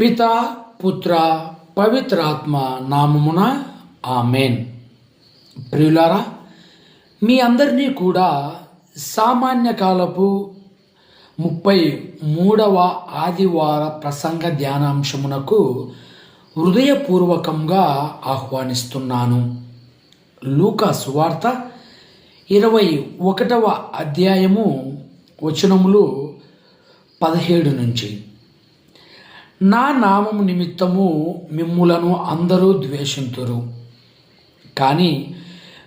పిత పుత్ర పవిత్రాత్మ నామమున ఆమెన్. ప్రియులారా మీ అందరినీ కూడా సామాన్య కాలపు ముప్పై మూడవ ఆదివార ప్రసంగ ధ్యానాంశమునకు హృదయపూర్వకంగా ఆహ్వానిస్తున్నాను. లూకా సువార్త ఇరవై ఒకటవ అధ్యాయము వచనములు పదిహేడు నుంచి. నా నామము నిమిత్తము మిమ్ములను అందరూ ద్వేషింతురు. కానీ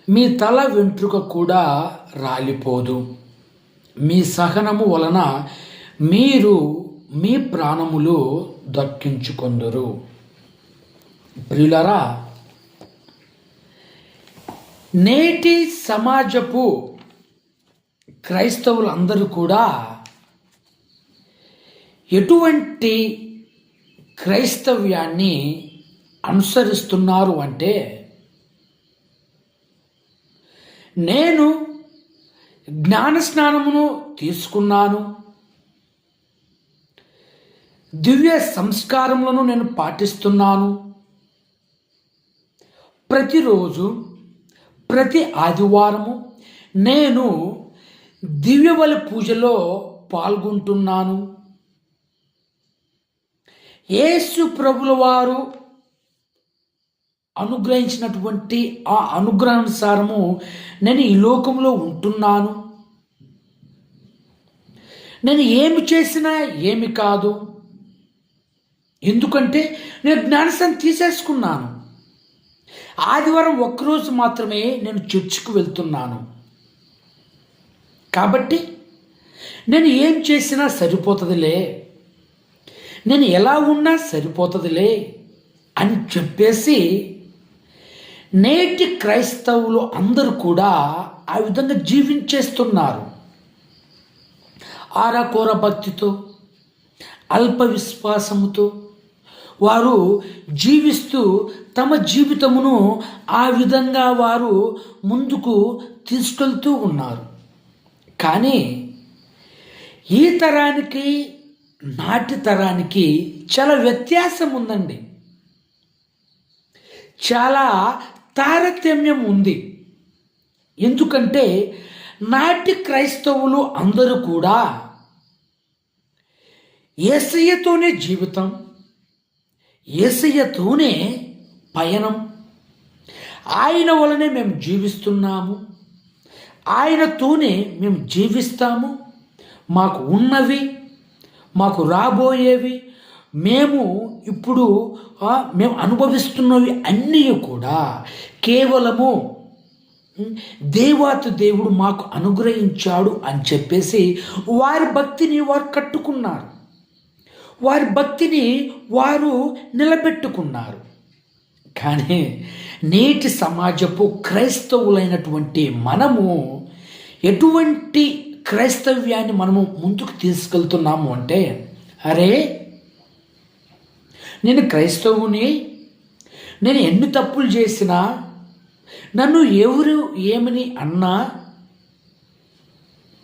మీ తల వెంట్రుక కూడా రాలిపోదు. మీ సహనము వలన మీరు మీ ప్రాణములు దక్కించుకొందరు. ప్రియులరా నేటి సమాజపు క్రైస్తవులందరూ కూడా ఎటువంటి క్రైస్తవ్యాన్ని అనుసరిస్తున్నారు అంటే నేను జ్ఞాన స్నానమును తీసుకున్నాను. దివ్య సంస్కారములను నేను పాటిస్తున్నాను. ప్రతిరోజు ప్రతి ఆదివారము నేను దివ్యబలి పూజలో పాల్గొంటున్నాను. యేసు ప్రభుల వారు అనుగ్రహించినటువంటి ఆ అనుగ్రహానుసారము నేను ఈ లోకంలో ఉంటున్నాను. నేను ఏమి చేసినా ఏమి కాదు. ఎందుకంటే నేను జ్ఞానసం తీసేసుకున్నాను. ఆదివారం ఒక్కరోజు మాత్రమే నేను చర్చికి వెళ్తున్నాను. కాబట్టి నేను ఏం చేసినా సరిపోతుందిలే. నేను ఎలా ఉన్నా సరిపోతుందిలే అని చెప్పేసి నేటి క్రైస్తవులు అందరూ కూడా ఆ విధంగా జీవించేస్తున్నారు. ఆరాకోర భక్తితో అల్ప విశ్వాసముతో వారు జీవిస్తూ తమ జీవితమును ఆ విధంగా వారు ముందుకు తీసుకెళ్తూ ఉన్నారు. కానీ ఈ తరానికి నాటి తరానికి చాలా వ్యత్యాసం ఉందండి. చాలా తారతమ్యం ఉంది. ఎందుకంటే నాటి క్రైస్తవులు అందరూ కూడా ఏసయ్యతోనే జీవితం ఏసయ్యతోనే పయనం. ఆయన వలనే మేము జీవిస్తున్నాము. ఆయనతోనే మేము జీవిస్తాము. మాకు ఉన్నవి మాకు రాబోయేవి మేము ఇప్పుడు మేము అనుభవిస్తున్నవి అన్నీ కూడా కేవలము దేవాత దేవుడు మాకు అనుగ్రహించాడు అని చెప్పేసి వారి భక్తిని వారు కట్టుకున్నారు. వారి భక్తిని వారు నిలబెట్టుకున్నారు. కానీ నేటి సమాజపు క్రైస్తవులైనటువంటి మనము ఎటువంటి క్రైస్తవ్యాన్ని మనము ముందుకు తీసుకెళ్తున్నాము అంటే అరే నేను క్రైస్తవుని నేను ఎన్ని తప్పులు చేసినా నన్ను ఎవరు ఏమని అన్నా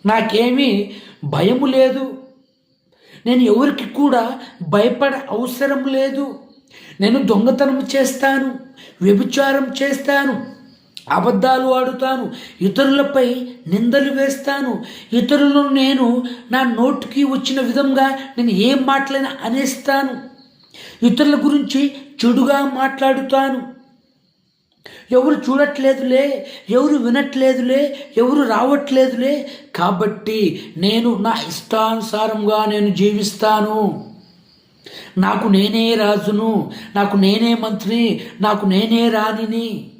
నాకేమీ భయము లేదు. నేను ఎవరికి కూడా భయపడే అవసరం లేదు. నేను దొంగతనం చేస్తాను వ్యభిచారం చేస్తాను అబద్ధాలు ఆడుతాను ఇతరులపై నిందలు వేస్తాను. ఇతరులను నేను నా నోటికి వచ్చిన విధంగా నేను ఏం మాటలైనా అనేస్తాను. ఇతరుల గురించి చెడుగా మాట్లాడుతాను. ఎవరు చూడట్లేదులే ఎవరు వినట్లేదులే ఎవరు రావట్లేదులే. కాబట్టి నేను నా ఇష్టానుసారంగా నేను జీవిస్తాను. నాకు నేనే రాజును నాకు నేనే మంత్రిని నాకు నేనే రాణిని.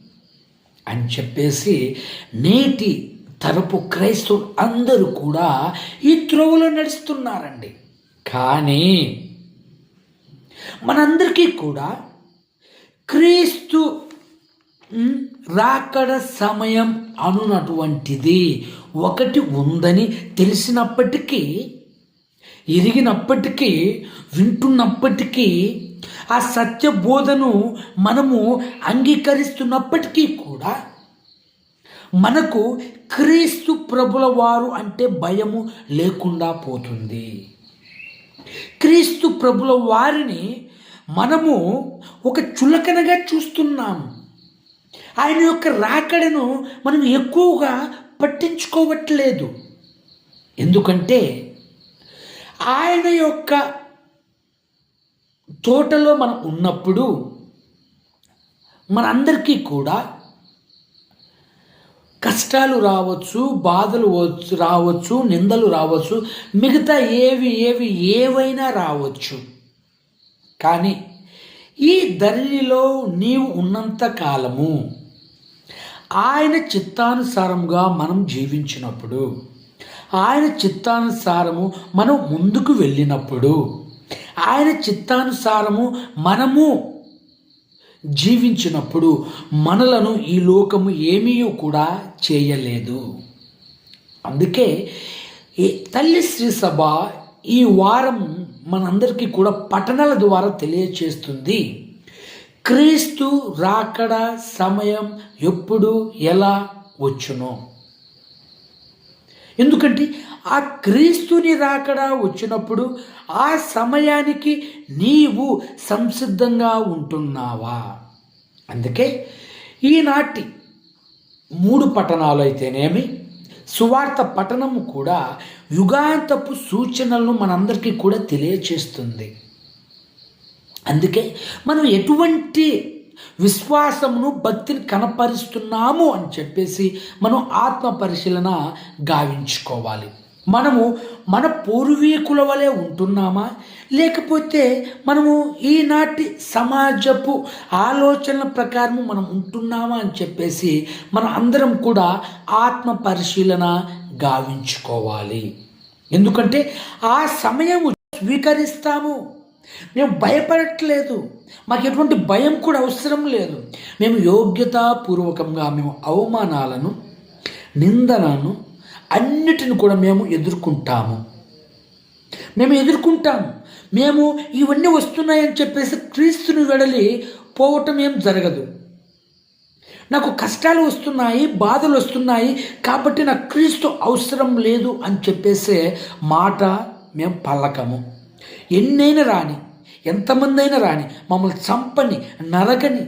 అని చెప్పేసి నేటి తరపు క్రైస్తవులు అందరూ కూడా ఈ త్రోవలో నడుస్తున్నారండి. కానీ మనందరికీ కూడా క్రీస్తు రాకడ సమయం అనునటువంటిది ఒకటి ఉందని తెలిసినప్పటికీ ఎరిగినప్పటికీ వింటున్నప్పటికీ ఆ సత్య బోధను మనము అంగీకరిస్తున్నప్పటికీ కూడా మనకు క్రీస్తు ప్రభుల వారు అంటే భయము లేకుండా పోతుంది. క్రీస్తు ప్రభుల వారిని మనము ఒక చులకనగా చూస్తున్నాం ఆయన యొక్క రాకడను మనం ఎక్కువగా పట్టించుకోవట్లేదు. ఎందుకంటే ఆయన యొక్క తోటలో మనం ఉన్నప్పుడు మనందరికీ కూడా కష్టాలు రావచ్చు బాధలు రావచ్చు నిందలు రావచ్చు మిగతా ఏవి ఏవి ఏవైనా రావచ్చు. కానీ ఈ ధరణిలో నీవు ఉన్నంత కాలము ఆయన చిత్తానుసారముగా మనం జీవించినప్పుడు ఆయన చిత్తానుసారము మనం ముందుకు వెళ్ళినప్పుడు ఆయన చిత్తానుసారము మనము జీవించినప్పుడు మనలను ఈ లోకము ఏమీ కూడా చేయలేదు. అందుకే తల్లి శ్రీ సభ ఈ వారం మనందరికీ కూడా పట్టణాల ద్వారా తెలియచేస్తుంది. క్రీస్తు రాకడ సమయం ఎప్పుడు ఎలా వచ్చునో? ఎందుకంటే ఆ క్రీస్తుని రాకడా వచ్చినప్పుడు ఆ సమయానికి నీవు సంసిద్ధంగా ఉంటున్నావా? అందుకే ఈనాటి మూడు పట్టణాలు అయితేనేమి? సువార్త పట్టణము కూడా యుగాంతపు సూచనలను మనందరికీ కూడా తెలియచేస్తుంది. అందుకే మనం ఎటువంటి విశ్వాసమును భక్తిని కనపరుస్తున్నాము అని చెప్పేసి మనం ఆత్మ పరిశీలన గావించుకోవాలి. మనము మన పూర్వీకుల వలె ఉంటున్నామా? లేకపోతే మనము ఈనాటి సమాజపు ఆలోచనల ప్రకారం మనం ఉంటున్నామా అని చెప్పేసి మనం అందరం కూడా ఆత్మ పరిశీలన గావించుకోవాలి. ఎందుకంటే ఆ సమయము స్వీకరిస్తాము. మేము భయపడట్లేదు. మాకు ఎటువంటి భయం కూడా అవసరం లేదు. మేము యోగ్యతాపూర్వకంగా మేము అవమానాలను నిందనను అన్నిటిని కూడా మేము ఎదుర్కొంటాము. మేము ఎదుర్కొంటాము మేము ఇవన్నీ వస్తున్నాయని చెప్పేసి క్రీస్తుని వెడలి పోవటం ఏం జరగదు. నాకు కష్టాలు వస్తున్నాయి బాధలు వస్తున్నాయి కాబట్టి నాకు క్రీస్తు అవసరం లేదు అని చెప్పేసే మాట మేము పల్లకము ఎన్నైనా రాని ఎంతమంది అయినా రాని మమ్మల్ని చంపని నరకని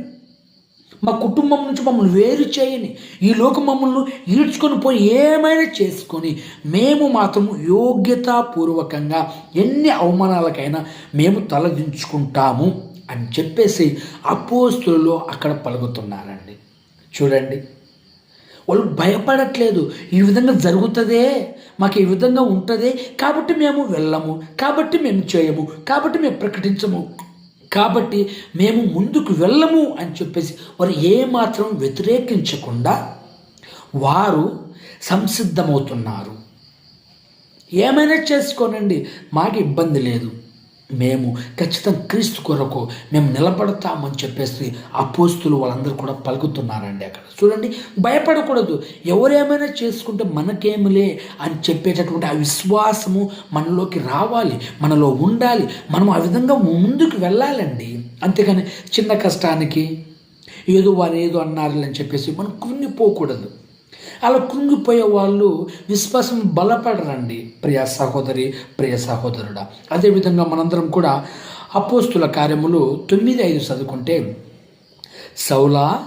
మా కుటుంబం నుంచి మమ్మల్ని వేరు చేయని ఈ లోకం మమ్మల్ని ఈడ్చుకొని పోయి ఏమైనా చేసుకొని మేము మాత్రం యోగ్యతాపూర్వకంగా ఎన్ని అవమానాలకైనా మేము తలదించుకుంటాము అని చెప్పేసి అపోస్తులలో అక్కడ పలుకుతున్నారండి. చూడండి. వాళ్ళు భయపడట్లేదు. ఈ విధంగా జరుగుతుందే. మాకు ఈ విధంగా ఉంటుంది. కాబట్టి మేము వెళ్ళము. కాబట్టి మేము చేయము. కాబట్టి మేము ప్రకటించము. కాబట్టి మేము ముందుకు వెళ్ళము అని చెప్పేసి వారు ఏమాత్రం వ్యతిరేకించకుండా వారు సంసిద్ధమవుతున్నారు. ఏమైనా చేసుకోనండి. మాకు ఇబ్బంది లేదు. మేము ఖచ్చితంగా క్రీస్తు కొరకు మేము నిలబడతామని చెప్పేసి అపోస్తులు వాళ్ళందరూ కూడా పలుకుతున్నారండి అక్కడ. చూడండి భయపడకూడదు. ఎవరేమైనా చేసుకుంటే మనకేమిలే అని చెప్పేటటువంటి ఆ విశ్వాసము మనలోకి రావాలి మనలో ఉండాలి. మనం ఆ విధంగా ముందుకు వెళ్ళాలండి. అంతేకాని చిన్న కష్టానికి ఏదో వారు ఏదో అన్నారు అని చెప్పేసి మనం కృంగిపోకూడదు. అలా కృంగిపోయే వాళ్ళు విశ్వాసం బలపడరండి. ప్రియ సహోదరి ప్రియ సహోదరుడా. అదేవిధంగా మనందరం కూడా అపోస్తుల కార్యములు తొమ్మిది ఐదు చదువుకుంటే సౌలా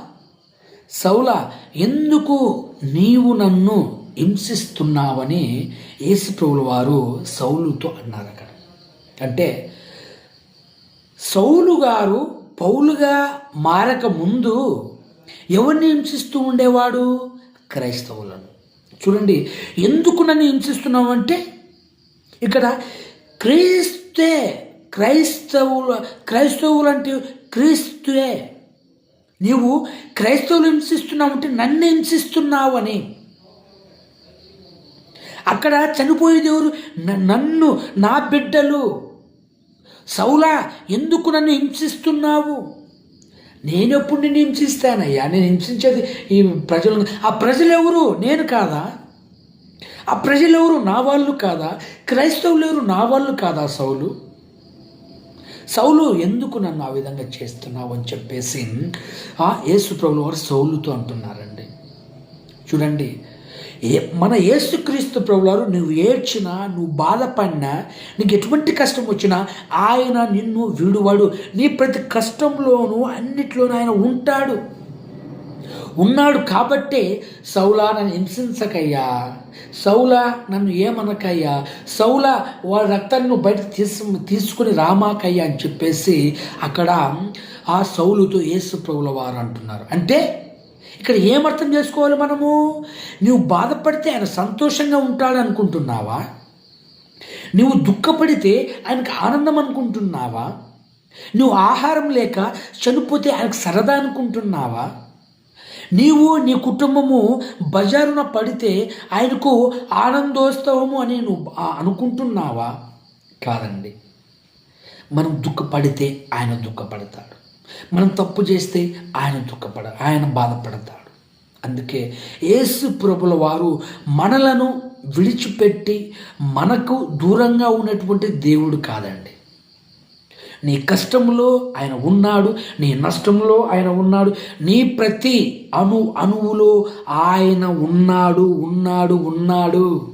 సౌలా ఎందుకు నీవు నన్ను హింసిస్తున్నావని యేసుప్రభుల వారు సౌలుతో అన్నారు అక్కడ అంటే సౌలు గారు పౌలుగా మారక ముందు ఎవరిని హింసిస్తూ ఉండేవాడు? క్రైస్తవులను. చూడండి ఎందుకు నన్ను హింసిస్తున్నావంటే ఇక్కడ క్రీస్తే క్రైస్తవులు క్రైస్తవులు అంటే క్రీస్తువే. నీవు క్రైస్తవులు హింసిస్తున్నావంటే నన్ను హింసిస్తున్నావు అని అక్కడ చనిపోయేది ఎవరు నన్ను నా బిడ్డలు. సౌలా ఎందుకు నన్ను హింసిస్తున్నావు? నేను ఎప్పుడు నిన్ను హింసిస్తానయ్యా? నేను హింసించేది ఈ ప్రజలు. ఆ ప్రజలు ఎవరు నేను కాదా? ఆ ప్రజలు ఎవరు నా వాళ్ళు కాదా? క్రైస్తవులు ఎవరు నా వాళ్ళు కాదా సౌలు? సౌలు ఎందుకు నన్ను ఆ విధంగా చేస్తున్నావు అని చెప్పేసి ఆ యేసు ప్రభులు వారు సౌలుతో అంటున్నారండి. చూడండి ఏ మన యేసుక్రీస్తు ప్రభులారు నువ్వు ఏడ్చినా నువ్వు బాధపడినా నీకు ఎటువంటి కష్టం వచ్చినా ఆయన నిన్ను విడువాడు. నీ ప్రతి కష్టంలోనూ అన్నిట్లోనూ ఆయన ఉంటాడు. ఉన్నాడు కాబట్టే సౌలా నన్ను హింసించకయ్యా. సౌలా నన్ను ఏమనకయ్యా. సౌలా వాళ్ళ రక్తాన్ని బయట తీసు తీసుకుని రామాకయ్యా అని చెప్పేసి అక్కడ ఆ సౌలుతో యేసు ప్రభుల వారు అంటున్నారు. అంటే ఇక్కడ ఏమర్థం చేసుకోవాలి మనము? నువ్వు బాధపడితే ఆయన సంతోషంగా ఉంటాడనుకుంటున్నావా? నువ్వు దుఃఖపడితే ఆయనకు ఆనందం అనుకుంటున్నావా? నువ్వు ఆహారం లేక చనిపోతే ఆయనకు సరదా అనుకుంటున్నావా? నీవు నీ కుటుంబము బజారున పడితే ఆయనకు ఆనందోత్సవము అని నువ్వు అనుకుంటున్నావా? కాదండి. మనం దుఃఖపడితే ఆయన దుఃఖపడతాడు. మనం తప్పు చేస్తే ఆయన దుఃఖపడ ఆయన బాధపడతాడు. అందుకే యేసు ప్రభుల వారు మనలను విడిచిపెట్టి మనకు దూరంగా ఉన్నటువంటి దేవుడు కాదండి. నీ కష్టంలో ఆయన ఉన్నాడు నీ నష్టంలో ఆయన ఉన్నాడు నీ ప్రతి అణు అణువులో ఆయన ఉన్నాడు ఉన్నాడు ఉన్నాడు.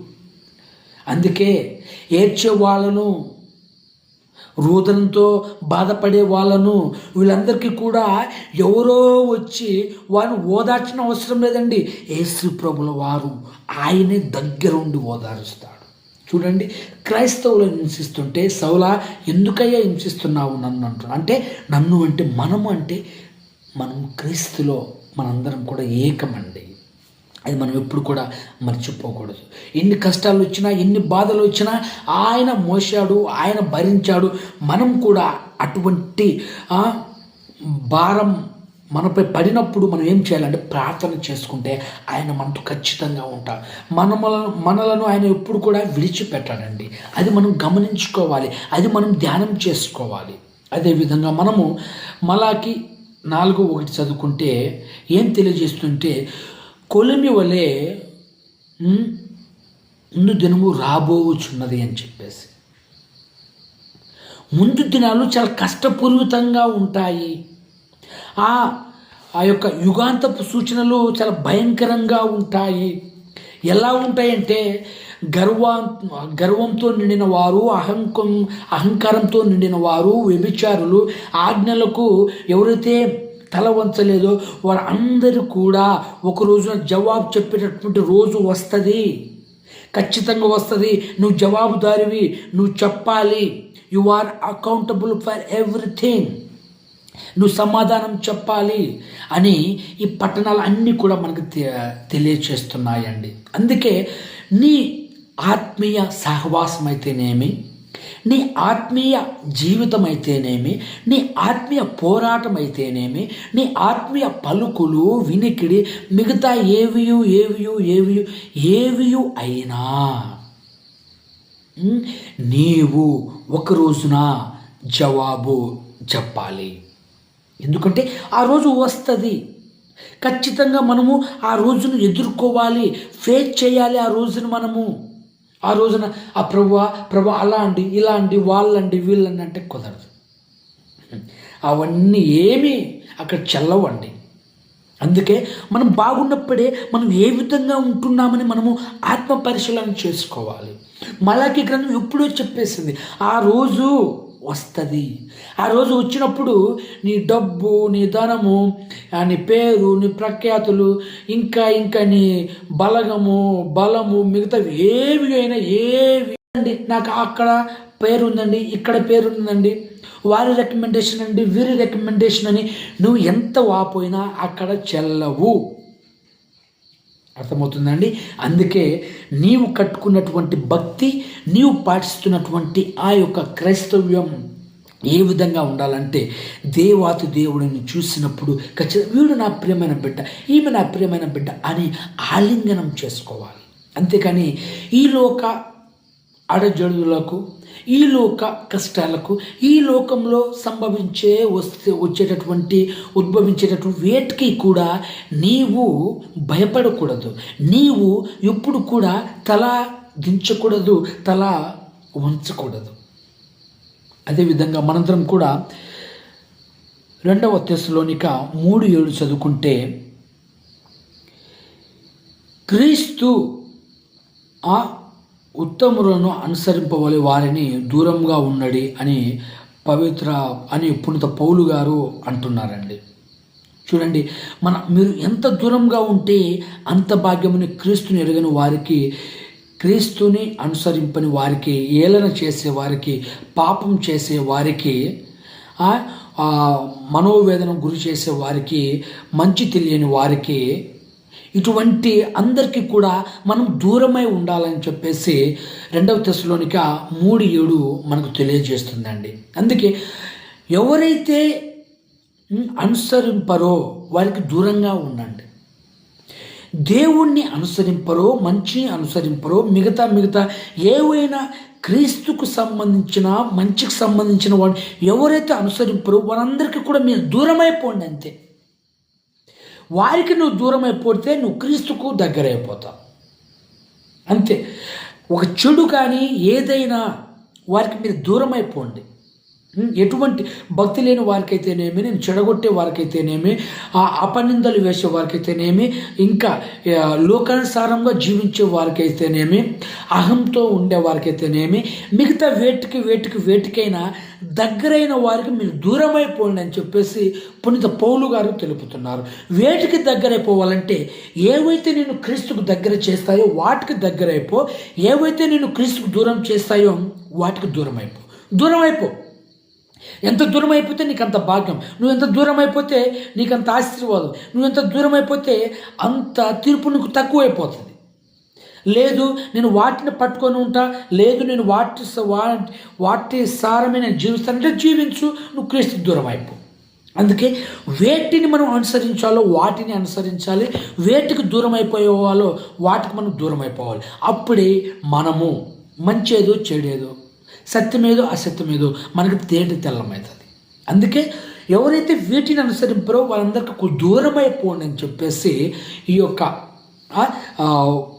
అందుకే ఏడ్చే వాళ్ళను రోదనంతో బాధపడే వాళ్ళను వీళ్ళందరికీ కూడా ఎవరో వచ్చి వారిని ఓదార్చిన అవసరం లేదండి. యేసు ప్రభుల వారు ఆయనే దగ్గరుండి ఓదారుస్తాడు. చూడండి క్రైస్తవులను హింసిస్తుంటే సౌలా ఎందుకయ్యా హింసిస్తున్నావు నన్ను? అంటున్నాను అంటే నన్ను అంటే మనము అంటే మనం క్రీస్తులో మనందరం కూడా ఏకమండి. అది మనం ఎప్పుడు కూడా మర్చిపోకూడదు. ఎన్ని కష్టాలు వచ్చినా ఎన్ని బాధలు వచ్చినా ఆయన మోసాడు ఆయన భరించాడు. మనం కూడా అటువంటి భారం మనపై పడినప్పుడు మనం ఏం చేయాలంటే ప్రార్థన చేసుకుంటే ఆయన మనతో ఖచ్చితంగా ఉంటాడు. మన మనలను ఆయన ఎప్పుడు కూడా విడిచిపెట్టాడండి. అది మనం గమనించుకోవాలి. అది మనం ధ్యానం చేసుకోవాలి. అదేవిధంగా మనము మలాకి నాలుగు ఒకటి చదువుకుంటే ఏం తెలియజేస్తుంటే కొలిమి వలె ముందు దినము రాబోచున్నది అని చెప్పేసి. ముందు దినాలు చాలా కష్టపూరితంగా ఉంటాయి. ఆ ఆ యొక్క యుగాంతపు సూచనలు చాలా భయంకరంగా ఉంటాయి. ఎలా ఉంటాయంటే గర్వ గర్వంతో నిండిన వారు అహంకం అహంకారంతో నిండిన వారు వ్యభిచారులు ఆజ్ఞలకు ఎవరైతే తల వంచలేదో. వారందరూ కూడా ఒక రోజున జవాబు చెప్పేటటువంటి రోజు వస్తుంది. ఖచ్చితంగా వస్తుంది. నువ్వు జవాబుదారివి నువ్వు చెప్పాలి. You are accountable for everything నువ్వు సమాధానం చెప్పాలి అని ఈ పట్టణాలు అన్నీ కూడా మనకు తె- తెలియచేస్తున్నాయండి. అందుకే నీ ఆత్మీయ సహవాసం అయితేనేమి నీ ఆత్మీయ జీవితం అయితేనేమి నీ ఆత్మీయ పోరాటం అయితేనేమి నీ ఆత్మీయ పలుకులు వినికిడి మిగతా ఏవియు ఏవియు ఏవియు ఏవియు అయినా నీవు ఒక రోజున జవాబు చెప్పాలి. ఎందుకంటే ఆ రోజు వస్తుంది. ఖచ్చితంగా మనము ఆ రోజును ఎదుర్కోవాలి ఫేస్ చేయాలి ఆ రోజును మనము. ఆ రోజున ఆ ప్రభు ప్రభు అలా అండి ఇలా అండి వాళ్ళండి వీళ్ళండి అంటే కుదరదు. అవన్నీ ఏమీ అక్కడ చల్లవండి. అందుకే మనం బాగున్నప్పుడే మనం ఏ విధంగా ఉంటున్నామని మనము ఆత్మ పరిశీలన చేసుకోవాలి. మలాకి గ్రంథం ఎప్పుడో చెప్పేసింది ఆ రోజు వస్తుంది. ఆ రోజు వచ్చినప్పుడు నీ డబ్బు నీ ధనము నీ పేరు నీ ప్రఖ్యాతులు ఇంకా ఇంకా నీ బలగము బలము మిగతా ఏవి అయినా ఏవి అండి నాకు అక్కడ పేరు ఉందండి ఇక్కడ పేరు ఉందండి. వారి రికమెండేషన్ అండి వీరి రికమెండేషన్ అని నువ్వు ఎంత వాపోయినా అక్కడ చెల్లవు. అర్థమవుతుందండి? అందుకే నీవు కట్టుకున్నటువంటి భక్తి నీవు పాటిస్తున్నటువంటి ఆ యొక్క క్రైస్తవ్యం ఏ విధంగా ఉండాలంటే దేవాతి దేవుడిని చూసినప్పుడు ఖచ్చితంగా వీడు నా ప్రియమైన బిడ్డ ఈమె నా ప్రియమైన బిడ్డ అని ఆలింగనం చేసుకోవాలి. అంతేకాని ఈ లోక అడజడులకు ఈ లోక కష్టాలకు ఈ లోకంలో సంభవించే వస్తే వచ్చేటటువంటి ఉద్భవించేటటువంటి వేటికి కూడా నీవు భయపడకూడదు. నీవు ఎప్పుడు కూడా తల దించకూడదు తల వంచకూడదు. అదేవిధంగా మనందరం కూడా రెండవ తెశలోనిక మూడు ఏడు చదువుకుంటే క్రీస్తు ఆ ఉత్తములను అనుసరింపవలి వారిని దూరంగా ఉన్నడి అని పవిత్ర అని పుణిత పౌలు గారు అంటున్నారండి. చూడండి మన మీరు ఎంత దూరంగా ఉంటే అంత భాగ్యముని క్రీస్తుని ఎరగని వారికి క్రీస్తుని అనుసరింపని వారికి ఏలన చేసే వారికి పాపం చేసే వారికి మనోవేదన గురి చేసే వారికి మంచి తెలియని వారికి ఇటువంటి అందరికీ కూడా మనం దూరమై ఉండాలని చెప్పేసి రెండవ దశలోనిక మూడు ఏడు మనకు తెలియజేస్తుందండి. అందుకే ఎవరైతే అనుసరింపరో వారికి దూరంగా ఉండండి. దేవుణ్ణి అనుసరింపరో మంచి అనుసరింపరో మిగతా మిగతా ఏవైనా క్రీస్తుకు సంబంధించిన మంచికి సంబంధించిన వాడు ఎవరైతే అనుసరింపరో వారందరికీ కూడా మీరు దూరమైపోండి అంతే. వారికి నువ్వు దూరం అయిపోతే నువ్వు క్రీస్తుకు దగ్గర అంతే. ఒక చెడు కానీ ఏదైనా వారికి మీరు దూరం అయిపోండి ఎటువంటి భక్తి లేని వారికైతేనేమి నేను చెడగొట్టే వారికైతేనేమి ఆ అపనిందలు వేసే వారికైతేనేమి ఇంకా లోకానుసారంగా జీవించే వారికైతేనేమి అహంతో ఉండే వారికైతేనేమి మిగతా వేటికి వేటికి వేటికైనా దగ్గరైన వారికి మీరు దూరమైపోండి అని చెప్పేసి పునీత పౌలు గారు తెలుపుతున్నారు. వేటికి దగ్గరైపోవాలంటే ఏవైతే నేను క్రీస్తుకు దగ్గర చేస్తాయో వాటికి దగ్గరైపో ఏవైతే నేను క్రీస్తుకు దూరం చేస్తాయో వాటికి దూరం అయిపో దూరం అయిపో ఎంత దూరం అయిపోతే నీకు అంత భాగ్యం. నువ్వు ఎంత దూరం అయిపోతే నీకు అంత ఆశీర్వాదం. నువ్వు ఎంత దూరం అయిపోతే అంత తీర్పు నీకు తక్కువైపోతుంది. లేదు నేను వాటిని పట్టుకొని ఉంటా. లేదు నేను వాటి వా- వాటి సారమే నేను జీవిస్తానంటే జీవించు. నువ్వు క్రీస్తు దూరం అయిపో అందుకే వేటిని మనం అనుసరించాలో వాటిని అనుసరించాలి. వేటికి దూరం అయిపోయేవాలో వాటికి మనం దూరం అయిపోవాలి అప్పుడే మనము మంచేదో చెడేదో సత్యమేదో అసత్యమేదో మనకు తేటి తెల్లమవుతుంది అందుకే ఎవరైతే వీటిని అనుసరింపరో వాళ్ళందరికీ దూరమైపోండి అని చెప్పేసి ఈ యొక్క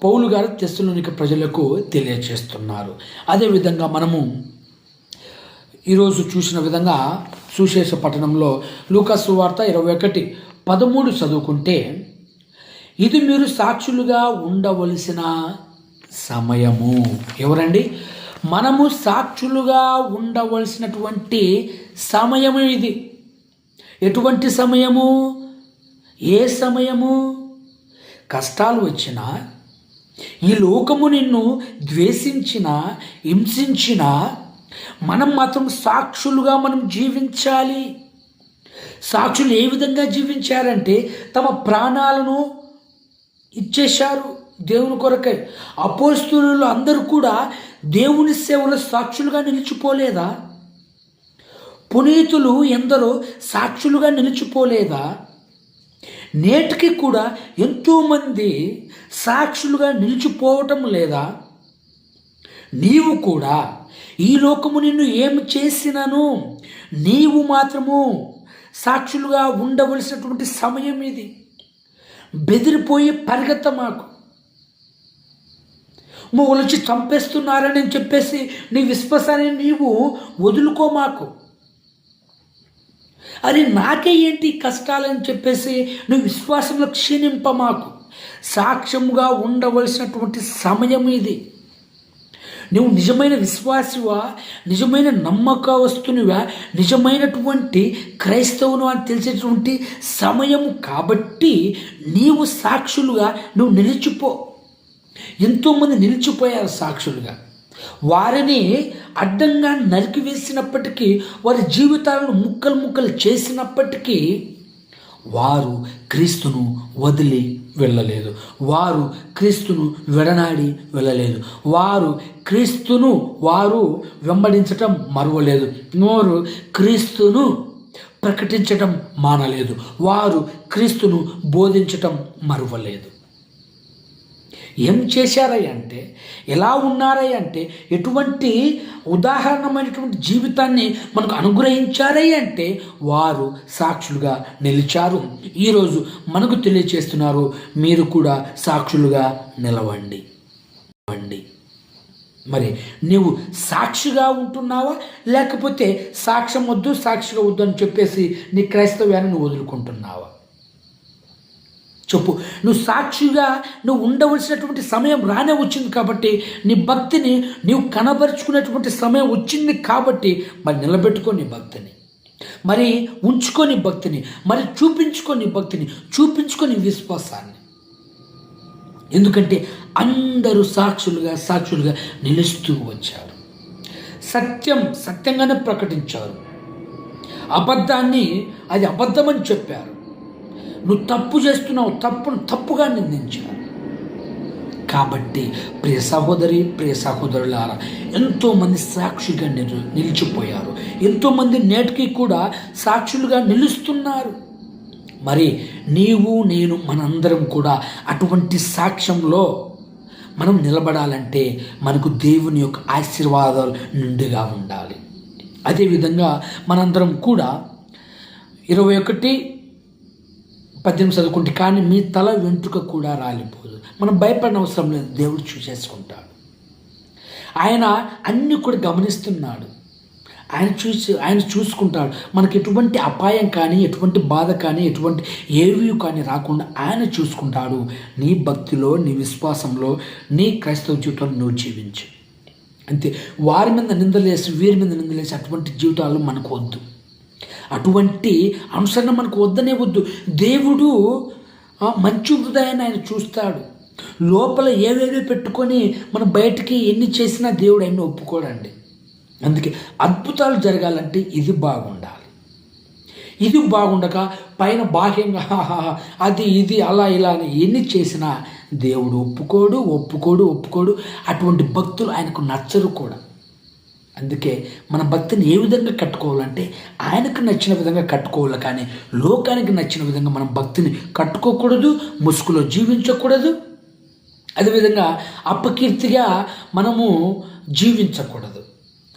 పౌలు గారు తెస్సులోనిక ప్రజలకు తెలియచేస్తున్నారు. అదేవిధంగా మనము ఈరోజు చూసిన విధంగా సుశేష పట్టణంలో లూకాసు వార్త ఇరవై ఒకటి పదమూడు చదువుకుంటే ఇది మీరు సాక్షులుగా ఉండవలసిన సమయము. ఎవరండి? మనము సాక్షులుగా ఉండవలసినటువంటి సమయము ఇది. ఎటువంటి సమయము? ఏ సమయము? కష్టాలు వచ్చినా ఈ లోకము నిన్ను ద్వేషించిన హింసించిన మనం మాత్రం సాక్షులుగా మనం జీవించాలి. సాక్షులు ఏ విధంగా జీవించారంటే తమ ప్రాణాలను ఇచ్చేశారు దేవుని కొరకై. అపోస్తులు అందరూ కూడా దేవుని సేవలో సాక్షులుగా నిలిచిపోలేదా? పునీతులు ఎందరో సాక్షులుగా నిలిచిపోలేదా? నేటికి కూడా ఎంతోమంది సాక్షులుగా నిలిచిపోవటం లేదా? నీవు కూడా ఈ లోకము నిన్ను ఏమి చేసినను? నీవు మాత్రము సాక్షులుగా ఉండవలసినటువంటి సమయం ఇది. బెదిరిపోయి పరిగెత్త మాకు. నువ్వు చంపేస్తున్నారని చెప్పేసి నీ విశ్వాసాన్ని నీవు వదులుకో మాకు. అరే నాకే ఏంటి కష్టాలని చెప్పేసి నువ్వు విశ్వాసంలో క్షీణింప మాకు. సాక్ష్యముగా ఉండవలసినటువంటి సమయం ఇది. నువ్వు నిజమైన విశ్వాసివా? నిజమైన నమ్మకవస్తునివా నిజమైనటువంటి క్రైస్తవును అని తెలిసేటువంటి సమయం కాబట్టి నీవు సాక్షులుగా నువ్వు నిలిచిపో. ఎంతోమంది నిలిచిపోయారు సాక్షులుగా. వారిని అడ్డంగా నరికివేసినప్పటికీ వారి జీవితాలను ముక్కలు ముక్కలు చేసినప్పటికీ వారు క్రీస్తును వదిలి వెళ్ళలేదు. వారు క్రీస్తును విడనాడి వెళ్ళలేదు. వారు క్రీస్తును వారు వెంబడించటం మరవలేదు. వారు క్రీస్తును ప్రకటించటం మానలేదు. వారు క్రీస్తును బోధించటం మరవలేదు. ఏం చేశారయ్య అంటే ఎలా ఉన్నారయ్య అంటే ఎటువంటి ఉదాహరణమైనటువంటి జీవితాన్ని మనకు అనుగ్రహించారయ్య అంటే వారు సాక్షులుగా నిలిచారు. ఈరోజు మనకు తెలియచేస్తున్నారు మీరు కూడా సాక్షులుగా నిలవండి. నిలవండి. మరి నీవు సాక్షిగా ఉంటున్నావా? లేకపోతే సాక్ష్యం వద్దు సాక్షిగా వద్దు అని చెప్పేసి నీ క్రైస్తవ్యాన్ని నువ్వు వదులుకుంటున్నావా? చెప్పు. నువ్వు సాక్షిగా నువ్వు ఉండవలసినటువంటి సమయం రానే వచ్చింది కాబట్టి నీ భక్తిని నీవు కనబరుచుకునేటువంటి సమయం వచ్చింది కాబట్టి మరి నిలబెట్టుకో నీ భక్తిని. మరి ఉంచుకొని భక్తిని. మరి చూపించుకొని భక్తిని. చూపించుకొని విశ్వాసాన్ని. ఎందుకంటే అందరూ సాక్షులుగా సాక్షులుగా నిలుస్తూ వచ్చారు. సత్యం సత్యంగానే ప్రకటించారు. అబద్ధాన్ని అది అబద్ధమని చెప్పారు. నువ్వు తప్పు చేస్తున్నావు తప్పును తప్పుగా నిందించావు. కాబట్టి ప్రియ సహోదరి ప్రియ సహోదరులారా ఎంతోమంది సాక్షిగా నిలు నిలిచిపోయారు. ఎంతోమంది నేటికి కూడా సాక్షులుగా నిలుస్తున్నారు. మరి నీవు నేను మనందరం కూడా అటువంటి సాక్ష్యంలో మనం నిలబడాలంటే మనకు దేవుని యొక్క ఆశీర్వాదాలు నిండుగా ఉండాలి. అదేవిధంగా మనందరం కూడా ఇరవై ఒకటి పద్యం చదువుకుంటే కానీ మీ తల వెంట్రుక కూడా రాలిపోదు. మనం భయపడిన అవసరం లేదు. దేవుడు చూసేసుకుంటాడు. ఆయన అన్ని కూడా గమనిస్తున్నాడు. ఆయన చూసి ఆయన చూసుకుంటాడు. మనకి ఎటువంటి అపాయం కానీ ఎటువంటి బాధ కానీ ఎటువంటి ఏవి కానీ రాకుండా ఆయన చూసుకుంటాడు. నీ భక్తిలో నీ విశ్వాసంలో నీ క్రైస్తవ జీవితంలో నువ్వు జీవించు. అంతే. వారి మీద నిందలేసి వీరి మీద నిందలేసి అటువంటి జీవితాలు మనకు వద్దు. అటువంటి అనుసరణ మనకు వద్దనే వద్దు. దేవుడు మంచి హృదయాన్ని ఆయన చూస్తాడు. లోపల ఏవేవి పెట్టుకొని మనం బయటికి ఎన్ని చేసినా దేవుడు ఆయన ఒప్పుకోడండి. అందుకే అద్భుతాలు జరగాలంటే ఇది బాగుండాలి. ఇది బాగుండక పైన బాహ్యంగా అది ఇది అలా ఇలా అని ఎన్ని చేసినా దేవుడు ఒప్పుకోడు ఒప్పుకోడు ఒప్పుకోడు. అటువంటి భక్తులు ఆయనకు నచ్చరు కూడా. అందుకే మన భక్తిని ఏ విధంగా కట్టుకోవాలంటే ఆయనకు నచ్చిన విధంగా కట్టుకోవాలి కానీ లోకానికి నచ్చిన విధంగా మనం భక్తిని కట్టుకోకూడదు ముసుగులో జీవించకూడదు. అదేవిధంగా అపకీర్తిగా మనము జీవించకూడదు.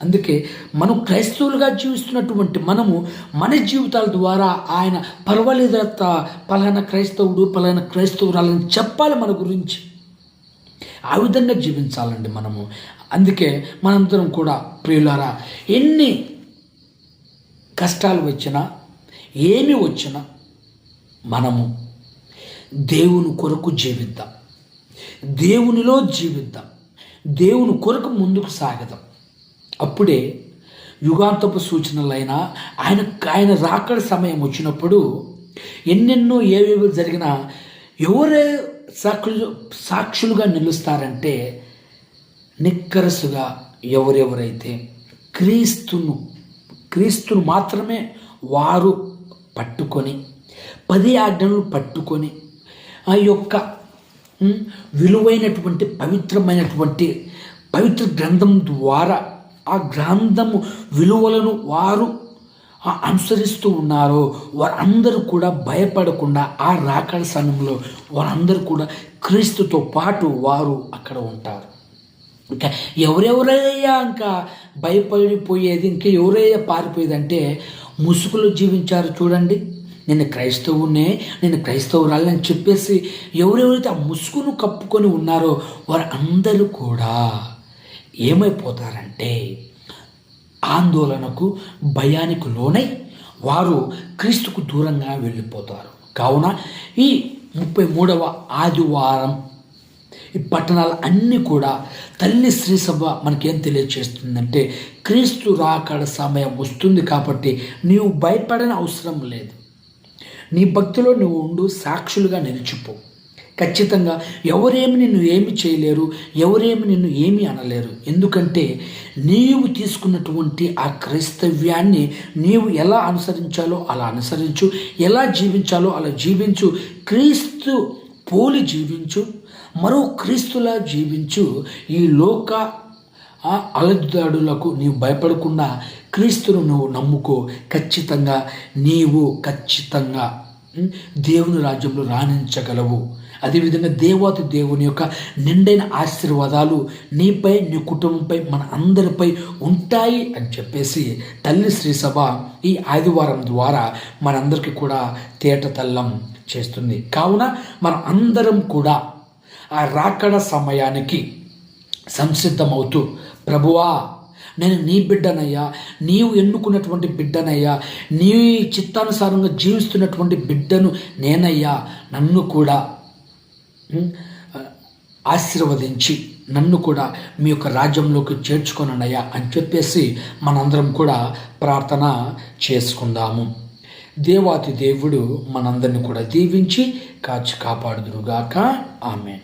అందుకే మనం క్రైస్తవులుగా జీవిస్తున్నటువంటి మనము మన జీవితాల ద్వారా ఆయన పర్వాలేదత్త పలానా క్రైస్తవుడు పలానా క్రైస్తవురాలని చెప్పాలి మన గురించి. ఆ విధంగా జీవించాలండి మనము. అందుకే మనందరం కూడా ప్రియులారా ఎన్ని కష్టాలు వచ్చినా ఏమి వచ్చినా మనము దేవుని కొరకు జీవిద్దాం. దేవునిలో జీవిద్దాం. దేవుని కొరకు ముందుకు సాగదాం. అప్పుడే యుగాంతపు సూచనలైనా ఆయన ఆయన రాకడ సమయం వచ్చినప్పుడు ఎన్నెన్నో ఏవేవి జరిగినా ఎవరే సాక్షులు సాక్షులుగా నిలుస్తారంటే నిక్కరసుగా ఎవరెవరైతే క్రీస్తును క్రీస్తును మాత్రమే వారు పట్టుకొని పది ఆజ్ఞలు పట్టుకొని ఆ యొక్క విలువైనటువంటి పవిత్రమైనటువంటి పవిత్ర గ్రంథం ద్వారా ఆ గ్రంథము విలువలను వారు అనుసరిస్తూ ఉన్నారో వారందరూ కూడా భయపడకుండా ఆ రాకడ సమయంలో వారందరూ కూడా క్రీస్తుతో పాటు వారు అక్కడ ఉంటారు. ఇంకా ఎవరెవరయ్యా ఇంకా భయపడిపోయేది ఇంకా ఎవరయ్యా పారిపోయేది అంటే ముసుగులు జీవించారు చూడండి. నేను క్రైస్తవునే నేను క్రైస్తవురాలని చెప్పేసి ఎవరెవరైతే ఆ ముసుగును కప్పుకొని ఉన్నారో వారు అందరూ కూడా ఏమైపోతారంటే ఆందోళనకు భయానికి లోనై వారు క్రీస్తుకు దూరంగా వెళ్ళిపోతారు. కావున ఈ ముప్పై మూడవ ఆదివారం ఈ పట్టణాలు అన్నీ కూడా తల్లి స్త్రీ సభ మనకేం తెలియచేస్తుందంటే క్రీస్తు రాకడ సమయం వస్తుంది కాబట్టి నీవు భయపడని అవసరం లేదు. నీ భక్తిలో నువ్వు ఉండు సాక్షులుగా నిలిచిపో. ఖచ్చితంగా ఎవరేమి నిన్ను ఏమి చేయలేరు ఎవరేమి నిన్ను ఏమి అనలేరు. ఎందుకంటే నీవు తీసుకున్నటువంటి ఆ క్రైస్తవ్యాన్ని నీవు ఎలా అనుసరించాలో అలా అనుసరించు ఎలా జీవించాలో అలా జీవించు. క్రీస్తు పోలి జీవించు మరో క్రీస్తులా జీవించు ఈ లోక ఆ అలజడులకు నీవు భయపడకుండా క్రీస్తును నువ్వు నమ్ముకో. ఖచ్చితంగా నీవు ఖచ్చితంగా దేవుని రాజ్యంలో రాణించగలవు. అదేవిధంగా దేవాతి దేవుని యొక్క నిండైన ఆశీర్వాదాలు నీపై నీ కుటుంబంపై మన అందరిపై ఉంటాయి అని చెప్పేసి తల్లి శ్రీ సభ ఈ ఆదివారం ద్వారా మనందరికీ కూడా తేటతల్లం చేస్తుంది. కావున మనం అందరం కూడా ఆ రాకడ సమయానికి సంసిద్ధమవుతూ ప్రభువా నేను నీ బిడ్డనయ్యా నీవు ఎన్నుకున్నటువంటి బిడ్డనయ్యా నీ చిత్తానుసారంగా జీవిస్తున్నటువంటి బిడ్డను నేనయ్యా నన్ను కూడా ఆశీర్వదించి నన్ను కూడా మీ యొక్క రాజ్యంలోకి చేర్చుకొనయ్యా అని చెప్పేసి మనందరం కూడా ప్రార్థన చేసుకుందాము. దేవాతి దేవుడు మనందరిని కూడా దీవించి కాచి కాపాడుదురుగాక. ఆమె